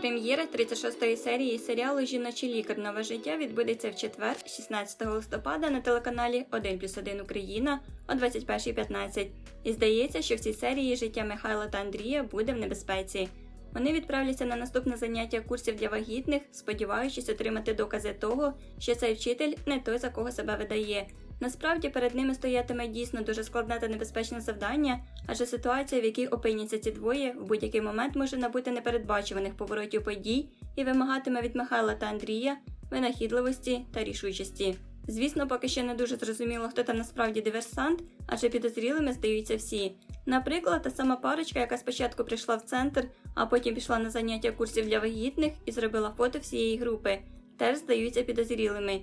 Прем'єра 36-ї серії серіалу Жіночий лікар Нове життя відбудеться в четвер, 16 листопада на телеканалі 1 плюс 1 Україна о 21.15. І здається, що в цій серії життя Михайла та Андрія буде в небезпеці. Вони відправляться на наступне заняття курсів для вагітних, сподіваючись отримати докази того, що цей вчитель не той, за кого себе видає. Насправді перед ними стоятиме дійсно дуже складне та небезпечне завдання, адже ситуація, в якій опиняться ці двоє, в будь-який момент може набути непередбачуваних поворотів подій і вимагатиме від Михайла та Андрія винахідливості та рішучості. Звісно, поки що не дуже зрозуміло, хто там насправді диверсант, адже підозрілими здаються всі. Наприклад, та сама парочка, яка спочатку прийшла в центр, а потім пішла на заняття курсів для вагітних і зробила фото всієї групи, теж здаються підозрілими.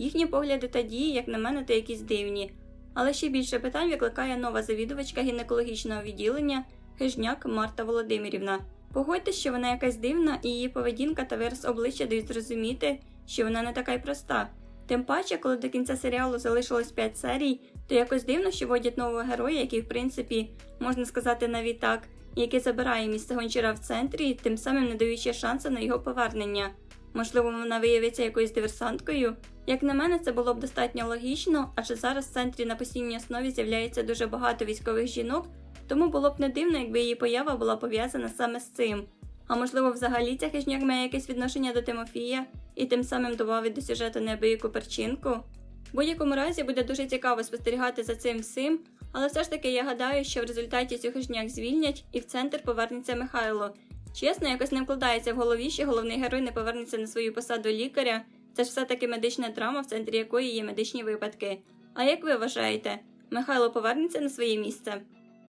Їхні погляди та дії, як на мене, то якісь дивні. Але ще більше питань викликає нова завідувачка гінекологічного відділення Хижняк Марта Володимирівна. Погодьтесь, що вона якась дивна, і її поведінка та вираз обличчя дають зрозуміти, що вона не така й проста. Тим паче, коли до кінця серіалу залишилось 5 серій, то якось дивно, що вводять нового героя, який, в принципі, можна сказати навіть так, який забирає місце гончара в центрі, тим самим не даючи шансу на його повернення. Можливо, вона виявиться якоюсь диверсанткою. Як на мене, це було б достатньо логічно, адже зараз в центрі на постійній основі з'являється дуже багато військових жінок, тому було б не дивно, якби її поява була пов'язана саме з цим. А можливо, взагалі ця хижняк має якесь відношення до Тимофія і тим самим додавить до сюжету неабияку перчинку. В будь-якому разі буде дуже цікаво спостерігати за цим всім, але все ж таки я гадаю, що в результаті цю хижняк звільнять і в центр повернеться Михайло. Чесно, якось не вкладається в голові, що головний герой не повернеться на свою посаду лікаря. Це ж все-таки медична травма, в центрі якої є медичні випадки. А як ви вважаєте, Михайло повернеться на своє місце?